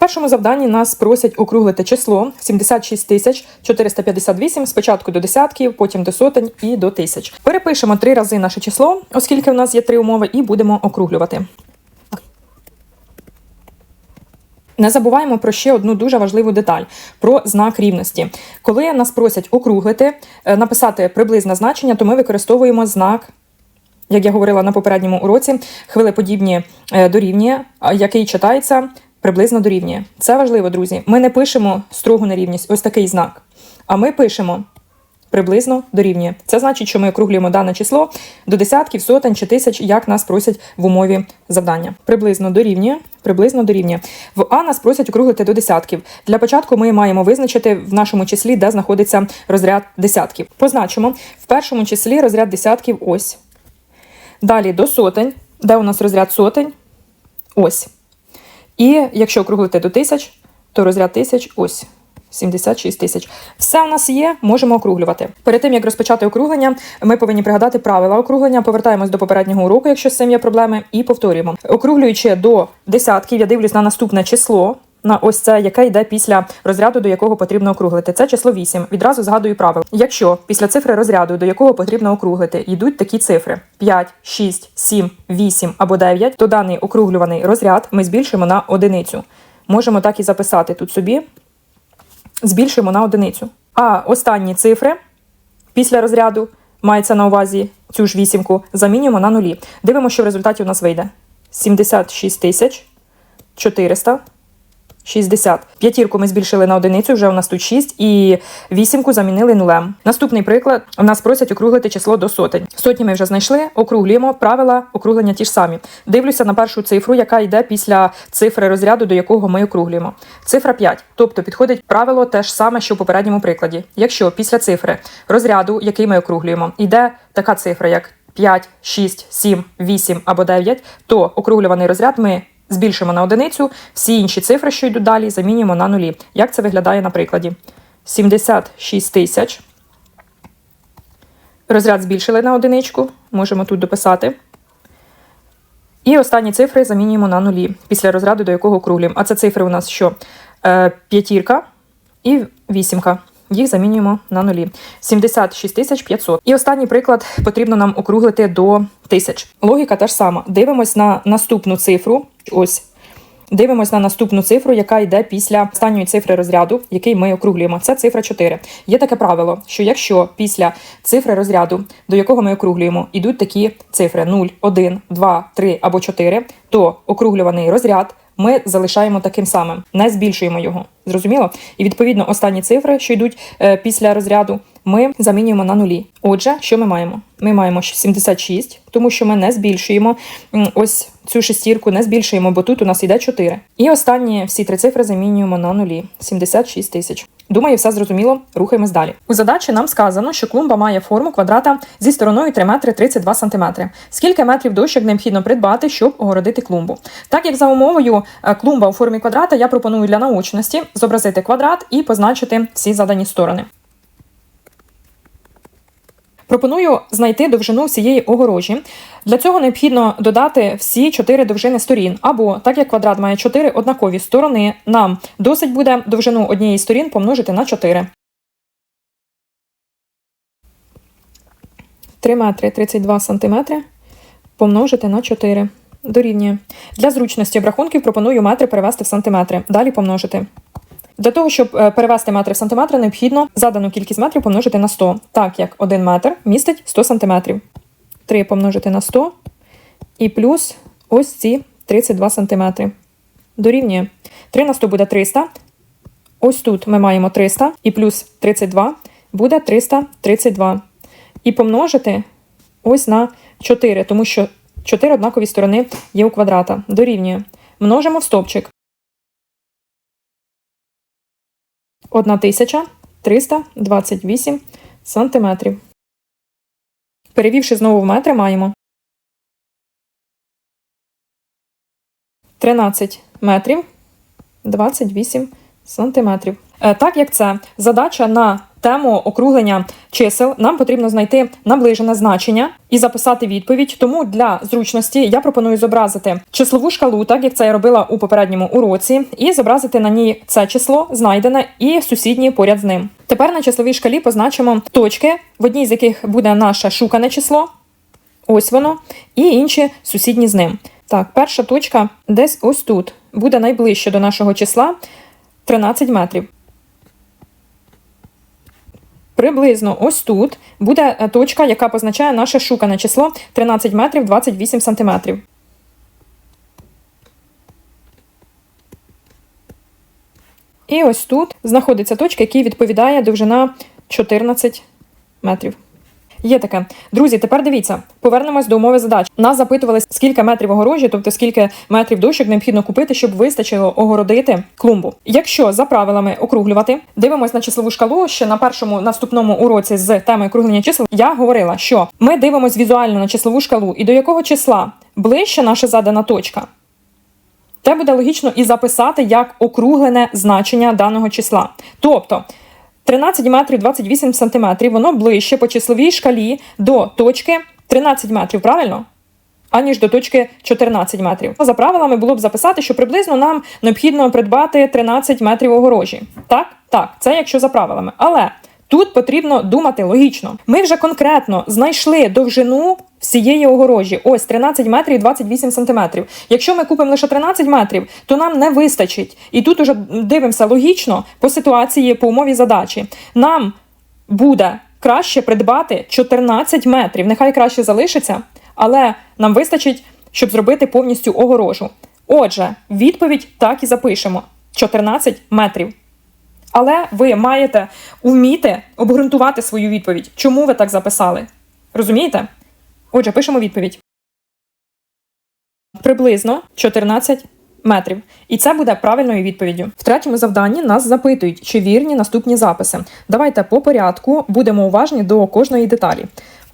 першому завданні нас просять округлити число 76 тисяч 458 спочатку до десятків, потім до сотень і до тисяч. Перепишемо три рази наше число, оскільки в нас є три умови, і будемо округлювати. Не забуваємо про ще одну дуже важливу деталь про знак рівності. Коли нас просять округлити, е, написати приблизне значення, то ми використовуємо знак, як я говорила на попередньому уроці, хвилеподібні е, дорівнює, який читається приблизно дорівнює. Це важливо, друзі. Ми не пишемо строгу нерівність, ось такий знак. А ми пишемо приблизно дорівнює. Це значить, що ми округлюємо дане число до десятків, сотень чи тисяч, як нас просять в умові завдання. Приблизно дорівнює, приблизно дорівнює. В А нас просять округлити до десятків. Для початку ми маємо визначити в нашому числі, де знаходиться розряд десятків. Позначимо в першому числі розряд десятків ось. Далі до сотень, де у нас розряд сотень, ось. І якщо округлити до тисяч, то розряд тисяч ось. 76 тисяч. Все у нас є, можемо округлювати. Перед тим як розпочати округлення, ми повинні пригадати правила округлення. Повертаємось до попереднього уроку, якщо з цим є проблеми, і повторюємо. Округлюючи до десятків, я дивлюсь на наступне число. На ось це, яке йде після розряду, до якого потрібно округлити. Це число 8. Відразу згадую правило. Якщо після цифри розряду, до якого потрібно округлити, йдуть такі цифри: 5, 6, 7, 8 або 9, то даний округлюваний розряд ми збільшимо на одиницю. Можемо так і записати тут собі збільшуємо на одиницю. А останні цифри після розряду мається на увазі цю ж вісімку, замінюємо на нулі. Дивимося, що в результаті у нас вийде 76 тисяч 400. 60. П'ятірку ми збільшили на одиницю, вже у нас тут 6, і вісімку замінили нулем. Наступний приклад. У нас просять округлити число до сотень. Сотні ми вже знайшли, округлюємо. Правила округлення ті ж самі. Дивлюся на першу цифру, яка йде після цифри розряду, до якого ми округлюємо. Цифра 5. Тобто підходить правило те ж саме, що в попередньому прикладі. Якщо після цифри розряду, який ми округлюємо, йде така цифра, як 5, 6, 7, 8 або 9, то округлюваний розряд ми збільшимо на одиницю, всі інші цифри, що йдуть далі, замінюємо на нулі. Як це виглядає на прикладі? 76 тисяч. Розряд збільшили на одиничку, можемо тут дописати. І останні цифри замінюємо на нулі після розряду, до якого округлюємо. А це цифри у нас що? Е, п'ятірка і вісімка. Їх замінюємо на нулі. 76 тисяч 500. І останній приклад потрібно нам округлити до тисяч. Логіка та ж сама. Дивимось на наступну цифру. Ось. Дивимось на наступну цифру, яка йде після останньої цифри розряду, який ми округлюємо. Це цифра 4. Є таке правило, що якщо після цифри розряду, до якого ми округлюємо, йдуть такі цифри 0, 1, 2, 3 або 4, то округлюваний розряд ми залишаємо таким самим, не збільшуємо його. Зрозуміло? І відповідно останні цифри, що йдуть е, після розряду, ми замінюємо на нулі. Отже, що ми маємо? Ми маємо 76, тому що ми не збільшуємо ось цю шестірку, не збільшуємо, бо тут у нас йде 4. І останні всі три цифри замінюємо на нулі 76 тисяч. Думаю, все зрозуміло. Рухаємось далі. У задачі нам сказано, що клумба має форму квадрата зі стороною 3 метри 32 сантиметри. Скільки метрів дощок необхідно придбати, щоб огородити клумбу? Так як за умовою е, клумба у формі квадрата, я пропоную для наочності зобразити квадрат і позначити всі задані сторони. Пропоную знайти довжину всієї огорожі. Для цього необхідно додати всі чотири довжини сторін. Або, так як квадрат має чотири однакові сторони, нам досить буде довжину однієї сторін помножити на 4. 3 метри 32 сантиметри помножити на 4. Дорівнює. Для зручності обрахунків пропоную метри перевести в сантиметри. Далі помножити. Для того, щоб е, перевести метри в сантиметри, необхідно задану кількість метрів помножити на 100, так як 1 метр містить 100 сантиметрів. 3 помножити на 100 і плюс ось ці 32 сантиметри. Дорівнює. 3 на 100 буде 300. Ось тут ми маємо 300 і плюс 32 буде 332. І помножити ось на 4, тому що 4 однакові сторони є у квадрата. Дорівнює. Множимо в стовпчик. 1328 сантиметрів. Перевівши знову в метри, маємо 13 метрів 28 сантиметрів. Е, Так як це задача на тему округлення чисел нам потрібно знайти наближене значення і записати відповідь. Тому для зручності я пропоную зобразити числову шкалу, так як це я робила у попередньому уроці, і зобразити на ній це число, знайдене, і сусідні поряд з ним. Тепер на числовій шкалі позначимо точки, в одній з яких буде наше шукане число. Ось воно, і інші сусідні з ним. Так, перша точка десь ось тут буде найближче до нашого числа 13 метрів. Приблизно ось тут буде е, точка, яка позначає наше шукане число 13 метрів 28 сантиметрів. І ось тут знаходиться точка, яка відповідає довжина 14 метрів. Є таке. Друзі, тепер дивіться, повернемось до умови задач. Нас запитували, скільки метрів огорожі, тобто скільки метрів дощок необхідно купити, щоб вистачило огородити клумбу. Якщо за правилами округлювати, дивимось на числову шкалу. Ще на першому наступному уроці з теми округлення чисел я говорила, що ми дивимось візуально на числову шкалу і до якого числа ближче наша задана точка. Те буде логічно і записати як округлене значення даного числа. Тобто 13 метрів 28 сантиметрів, воно ближче по числовій шкалі до точки 13 метрів, правильно? Аніж до точки 14 метрів. За правилами було б записати, що приблизно нам необхідно придбати 13 метрів огорожі. Так? Так, це якщо за правилами. Але тут потрібно думати логічно. Ми вже конкретно знайшли довжину всієї огорожі. Ось 13 метрів 28 сантиметрів. Якщо ми купимо лише 13 метрів, то нам не вистачить. І тут уже дивимося логічно по ситуації, по умові задачі. Нам буде краще придбати 14 метрів. Нехай краще залишиться, але нам вистачить, щоб зробити повністю огорожу. Отже, відповідь так і запишемо: 14 метрів. Але ви маєте вміти обґрунтувати свою відповідь. Чому ви так записали? Розумієте? Отже, пишемо відповідь. Приблизно 14 метрів. І це буде правильною відповіддю. В третьому завданні нас запитують, чи вірні наступні записи. Давайте по порядку будемо уважні до кожної деталі.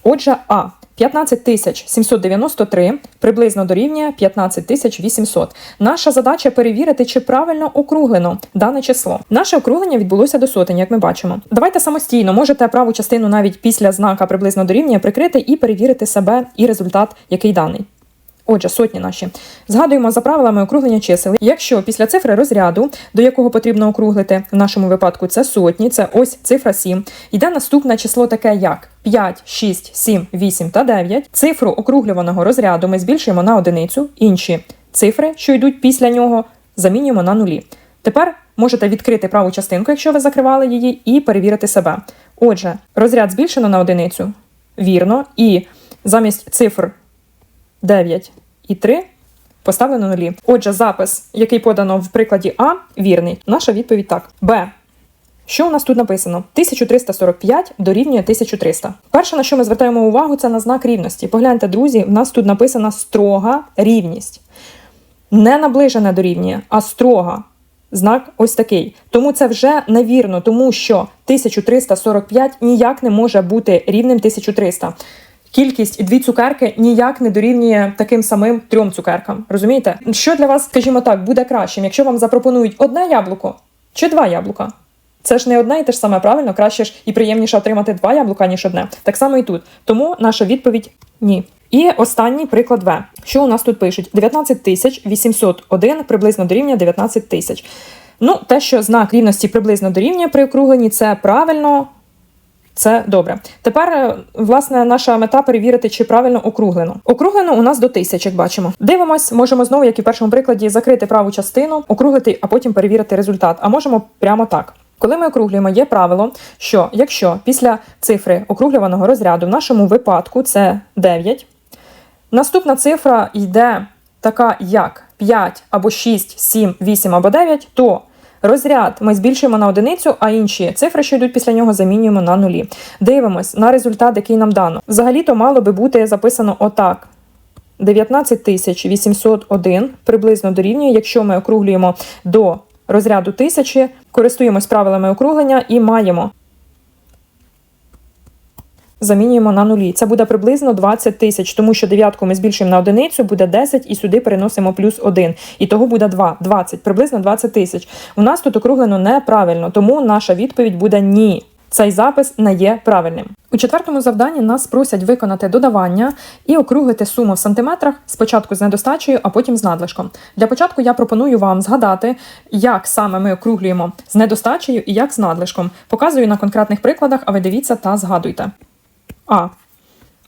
Отже, А. 15 793 приблизно дорівнює 15 800. Наша задача перевірити, чи правильно округлено дане число. Наше округлення відбулося до сотень, як ми бачимо. Давайте самостійно можете праву частину навіть після знака приблизно дорівнює прикрити і перевірити себе і результат, який даний. Отже, сотні наші. Згадуємо за правилами округлення чисел. Якщо після цифри розряду, до якого потрібно округлити, в нашому випадку це сотні, це ось цифра 7, йде наступне число таке як 5, 6, 7, 8 та 9. Цифру округлюваного розряду ми збільшуємо на одиницю, інші цифри, що йдуть після нього, замінюємо на нулі. Тепер можете відкрити праву частинку, якщо ви закривали її, і перевірити себе. Отже, розряд збільшено на одиницю. Вірно, і замість цифр 9 і 3 поставлено нулі. Отже, запис, який подано в прикладі А, вірний. Наша відповідь так. Б. Що у нас тут написано? 1345 дорівнює 1300. Перше, на що ми звертаємо увагу, це на знак рівності. Погляньте, друзі, в нас тут написана строга рівність. Не наближена дорівнює, а строга. Знак ось такий. Тому це вже невірно, тому що 1345 ніяк не може бути рівним 1300 кількість дві цукерки ніяк не дорівнює таким самим трьом цукеркам. Розумієте? Що для вас, скажімо так, буде кращим, якщо вам запропонують одне яблуко чи два яблука? Це ж не одне і те ж саме правильно, краще ж і приємніше отримати два яблука, ніж одне. Так само і тут. Тому наша відповідь ні. І останній приклад В. Що у нас тут пишуть? 19 тисяч 801 приблизно дорівнює 19 тисяч. Ну, те, що знак рівності приблизно дорівнює при округленні, це правильно, це добре. Тепер, е, власне, наша мета перевірити, чи правильно округлено. Округлено у нас до тисяч, як бачимо. Дивимось, можемо знову, як і в першому прикладі, закрити праву частину, округлити, а потім перевірити результат. А можемо прямо так. Коли ми округлюємо, є правило, що якщо після цифри округлюваного розряду, в нашому випадку це 9, наступна цифра йде така, як 5 або 6, 7, 8 або 9, то Розряд ми збільшуємо на одиницю, а інші цифри, що йдуть після нього, замінюємо на нулі. Дивимось на результат, який нам дано. Взагалі-то мало би бути записано отак. 19 801 приблизно дорівнює, якщо ми округлюємо до розряду тисячі, користуємось правилами округлення і маємо замінюємо на нулі. Це буде приблизно 20 тисяч, тому що дев'ятку ми збільшуємо на одиницю, буде 10 і сюди переносимо плюс 1. І того буде 2, 20, приблизно 20 тисяч. У нас тут округлено неправильно, тому наша відповідь буде ні. цей запис не є правильним. У четвертому завданні нас просять виконати додавання і округлити суму в сантиметрах спочатку з недостачею, а потім з надлишком. Для початку я пропоную вам згадати, як саме ми округлюємо з недостачею і як з надлишком. Показую на конкретних прикладах, а ви дивіться та згадуйте. А.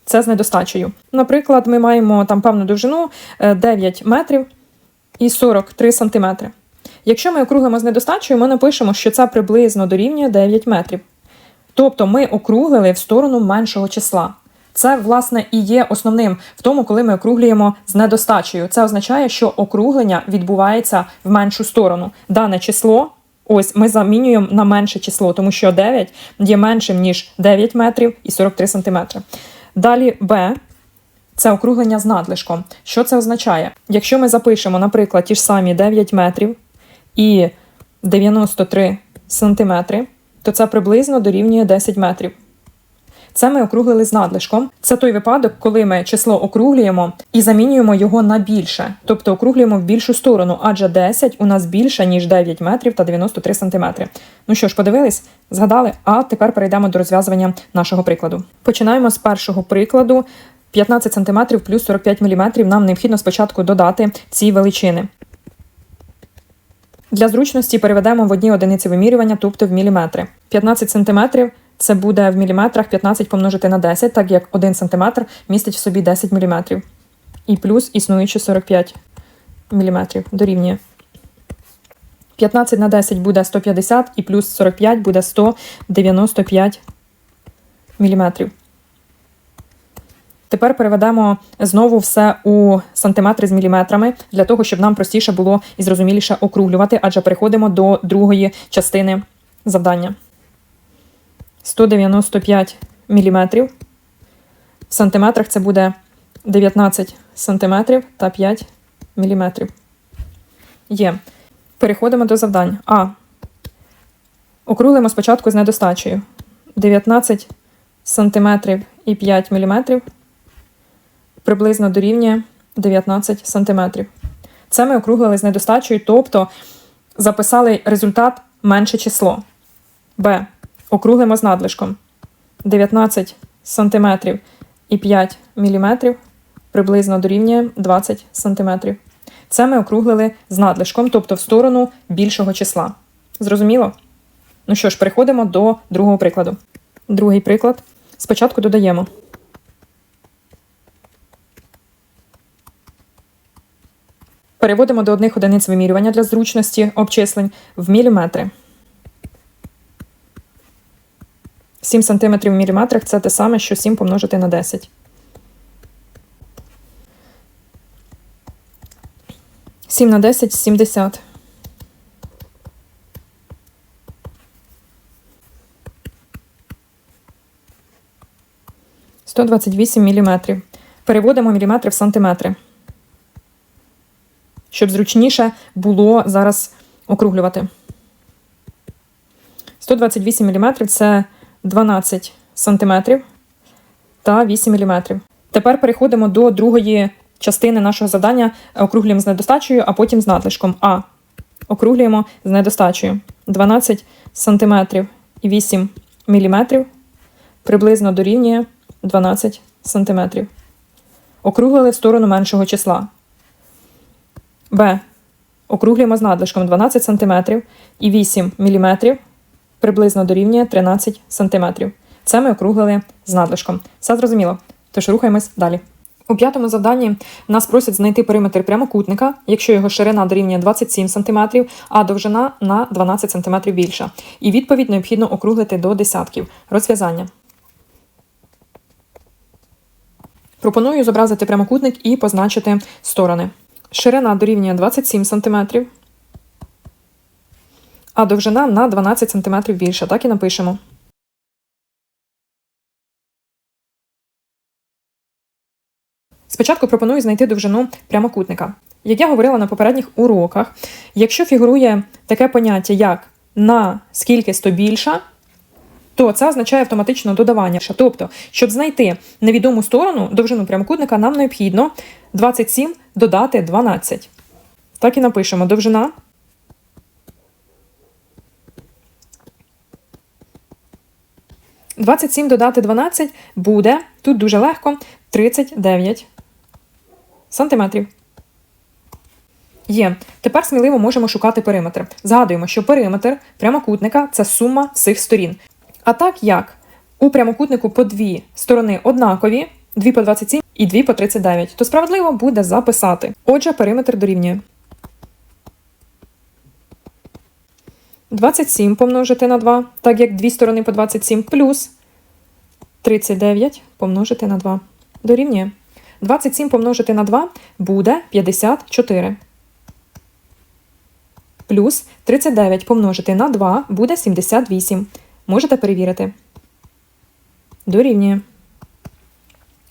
Це з недостачею. Наприклад, ми маємо там певну довжину е, 9 метрів і 43 сантиметри. Якщо ми округлимо з недостачею, ми напишемо, що це приблизно дорівнює 9 метрів. Тобто ми округлили в сторону меншого числа. Це, власне, і є основним в тому, коли ми округлюємо з недостачею. Це означає, що округлення відбувається в меншу сторону. Дане число, ось ми замінюємо на менше число, тому що 9 є меншим, ніж 9 метрів і 43 сантиметри. Далі Б. Це округлення з надлишком. Що це означає? Якщо ми запишемо, наприклад, ті ж самі 9 метрів і 93 сантиметри, то це приблизно дорівнює 10 метрів. Це ми округлили з надлишком. Це той випадок, коли ми число округлюємо і замінюємо його на більше, тобто округлюємо в більшу сторону, адже 10 у нас більше, ніж 9 метрів та 93 сантиметри. Ну що ж, подивились, згадали? А тепер перейдемо до розв'язування нашого прикладу. Починаємо з першого прикладу. 15 см плюс 45 мм нам необхідно спочатку додати ці величини. Для зручності переведемо в одні одиниці вимірювання, тобто в міліметри. 15 см це буде в міліметрах 15 помножити на 10, так як 1 см містить в собі 10 мм. І плюс існуючі 45 мм дорівнює. 15 на 10 буде 150 і плюс 45 буде 195 мм. Тепер переведемо знову все у сантиметри з міліметрами для того, щоб нам простіше було і зрозуміліше округлювати, адже переходимо до другої частини завдання. 195 міліметрів. В сантиметрах це буде 19 сантиметрів та 5 міліметрів. Є. Переходимо до завдань. А. Округлимо спочатку з недостачею. 19 сантиметрів і 5 міліметрів приблизно дорівнює 19 см. Це ми округлили з недостачею, тобто записали результат менше число. Б. Округлимо з надлишком. 19 см і 5 мм приблизно дорівнює 20 см. Це ми округлили з надлишком, тобто в сторону більшого числа. Зрозуміло? Ну що ж, переходимо до другого прикладу. Другий приклад. Спочатку додаємо. Переводимо до одних одиниць вимірювання для зручності обчислень в міліметри. 7 см в міліметрах це те саме, що 7 помножити на 10. Сім на 10 – 70. Сто двадцять вісім міліметрів. Переводимо міліметри в сантиметри щоб зручніше було зараз округлювати. 128 мм це 12 см та 8 мм. Тепер переходимо до другої частини нашого завдання. Округлюємо з недостачею, а потім з надлишком. А. Округлюємо з недостачею. 12 см і 8 мм приблизно дорівнює 12 см. Округлили в сторону меншого числа. Б. Округлюємо з надлишком 12 см і 8 мм приблизно дорівнює 13 см. Це ми округлили з надлишком. Все зрозуміло. Тож рухаємось далі. У п'ятому завданні нас просять знайти периметр прямокутника, якщо його ширина дорівнює 27 см, а довжина на 12 см більша. І відповідь необхідно округлити до десятків. Розв'язання. Пропоную зобразити прямокутник і позначити сторони. Ширина дорівнює 27 см, а довжина на 12 см більша. Так і напишемо. Спочатку пропоную знайти довжину прямокутника. Як я говорила на попередніх уроках, якщо фігурує таке поняття, як на скільки сто більша, то це означає автоматично додавання. Тобто, щоб знайти невідому сторону довжину прямокутника, нам необхідно 27 додати 12. Так і напишемо довжина. 27 додати 12 буде, тут дуже легко, 39 сантиметрів. Є. Тепер сміливо можемо шукати периметр. Згадуємо, що периметр прямокутника це сума всіх сторін. А так як у прямокутнику по дві сторони однакові, 2 по 27 і 2 по 39, то справедливо буде записати. Отже, периметр дорівнює. 27 помножити на 2, так як дві сторони по 27, плюс 39 помножити на 2. Дорівнює. 27 помножити на 2 буде 54. Плюс 39 помножити на 2 буде 78. Можете перевірити. Дорівнює.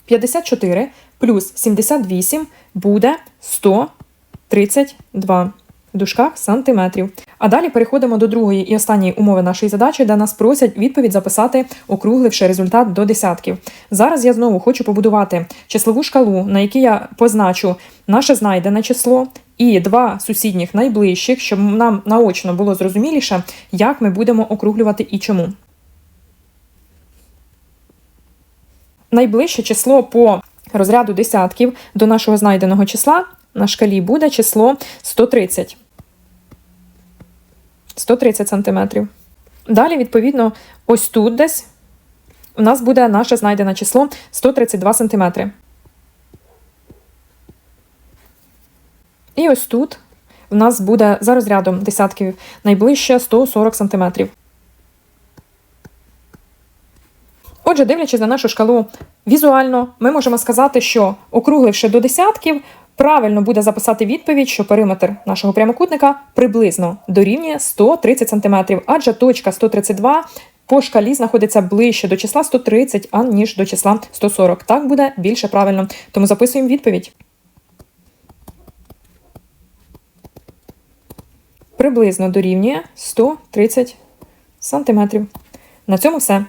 54 плюс 78 буде 132 в дужках сантиметрів. А далі переходимо до другої і останньої умови нашої задачі, де нас просять відповідь записати, округливши результат до десятків. Зараз я знову хочу побудувати числову шкалу, на якій я позначу наше знайдене число і два сусідніх найближчих, щоб нам наочно було зрозуміліше, як ми будемо округлювати і чому. Найближче число по розряду десятків до нашого знайденого числа на шкалі буде число 130. 130 сантиметрів. Далі, відповідно, ось тут десь у нас буде наше знайдене число 132 сантиметри. І ось тут в нас буде за розрядом десятків найближче 140 сантиметрів. Отже, дивлячись на нашу шкалу візуально, ми можемо сказати, що округливши до десятків, правильно буде записати відповідь, що периметр нашого прямокутника приблизно дорівнює 130 см, адже точка 132 по шкалі знаходиться ближче до числа 130, аніж до числа 140. Так буде більше правильно. Тому записуємо відповідь. Приблизно дорівнює 130 см. На цьому все.